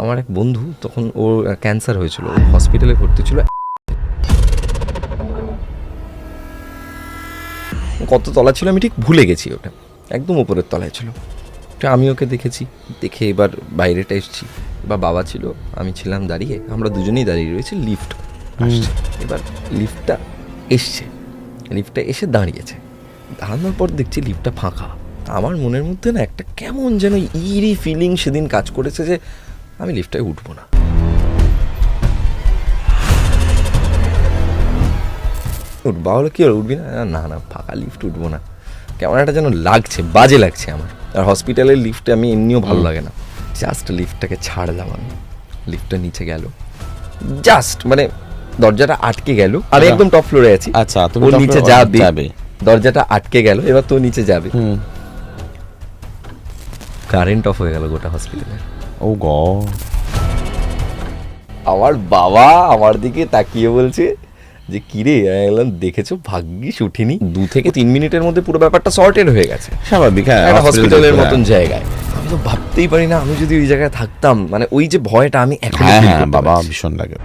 আমার এক বন্ধু তখন ওর ক্যান্সার হয়েছিল হসপিটালে ভর্তি ছিল। কত তলা ছিল আমি ঠিক ভুলে গেছি ওটা। একদম উপরের তলায় ছিল। তো আমি ওকে দেখেছি দেখে এবার বাইরেটা এসেছি। বা বাবা ছিল আমি ছিলাম দাঁড়িয়ে আমরা দুজনেই দাঁড়িয়ে রয়েছি লিফট আসছে। এবার লিফটটা এসছে। লিফটটা এসে দাঁড়িয়েছে। দাঁড়ানোর পর দেখছি লিফটটা ফাঁকা। আমার মনের মধ্যে না একটা কেমন যেন ইরি ফিলিং সেদিন কাজ করেছে যে আমি লিফটটায় উঠবো না। উঠবা হলো কি হলো? উঠবি না? না না ফাঁকা লিফট উঠবো না। কেমন একটা যেন লাগছে বাজে লাগছে আমার। আর হসপিটালের লিফটে আমি এমনিও ভালো লাগে না। জাস্ট লিফটটাকে ছাড়লাম আমি। লিফটটা নিচে গেল। জাস্ট মানে দরজাটা আটকে গেল। আমি একদম টপ ফ্লোরে আছি। আচ্ছা, তুমি ও নিচে যাবে। দরজাটা আটকে গেল এবার তো নিচে যাবে। হুম। কারেন্ট অফ হয়ে গেল গোটা হসপিটালে ও গড আমার বাবা আমার দিকে তাকিয়ে বলছে যে কিরে এলাম দেখেছ? ভাগ্যিস উঠিনি। দু থেকে তিন মিনিটের মধ্যে পুরো ব্যাপারটা সর্টেড হয়ে গেছে। স্বাভাবিক হ্যাঁ একটা হসপিটালের যেতে, মতন হ্যাঁ। জায়গায়। আমি তো ভাবতেই পারি না আমি যদি ওই জায়গায় থাকতাম মানে ওই যে ভয়টা আমি হ্যাঁ হ্যাঁ বাবা ভীষণ লাগে।